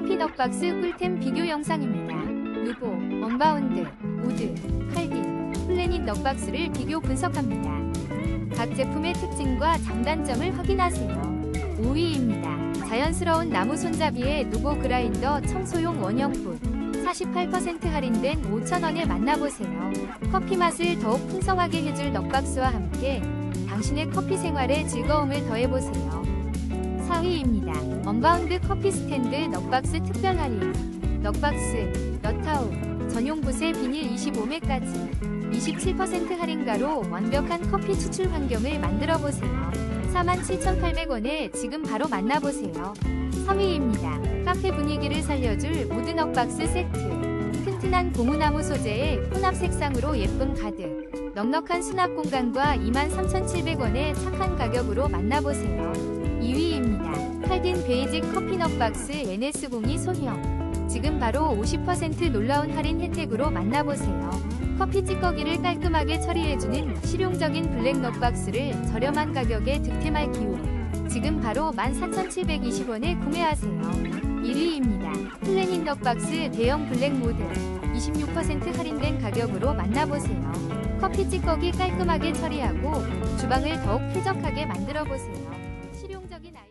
커피 넉박스 꿀템 비교 영상입니다. 누보, 언바운드, 우드, 칼딘, 플래닛 넉박스를 비교 분석합니다. 각 제품의 특징과 장단점을 확인하세요. 5위입니다. 자연스러운 나무 손잡이의 누보 그라인더 청소용 원형분 48% 할인된 5,000원에 만나보세요. 커피 맛을 더욱 풍성하게 해줄 넉박스와 함께 당신의 커피 생활에 즐거움을 더해보세요. 4위입니다. 언바운드 커피 스탠드 넉박스 특별 할인. 넉박스, 너타우, 전용 붓에 비닐 25매까지 27% 할인가로 완벽한 커피 추출 환경을 만들어 보세요. 47,800원에 지금 바로 만나보세요. 3위입니다. 카페 분위기를 살려줄 모든 넉박스 세트. 튼튼한 고무나무 소재의 혼합 색상으로 예쁜 가득. 넉넉한 수납 공간과 23,700원의 착한 가격으로 만나보세요. 2위입니다. 칼딘 베이직 커피 넉박스 NS02 소형. 지금 바로 50% 놀라운 할인 혜택으로 만나보세요. 커피 찌꺼기를 깔끔하게 처리해주는 실용적인 블랙 넉박스를 저렴한 가격에 득템할 기회. 지금 바로 14,720원에 구매하세요. 1위입니다. 플래닛 넉박스 대형 블랙 모델 26% 할인된 가격으로 만나보세요. 커피 찌꺼기 깔끔하게 처리하고 주방을 더욱 쾌적하게 만들어 보세요. 실용적인 아이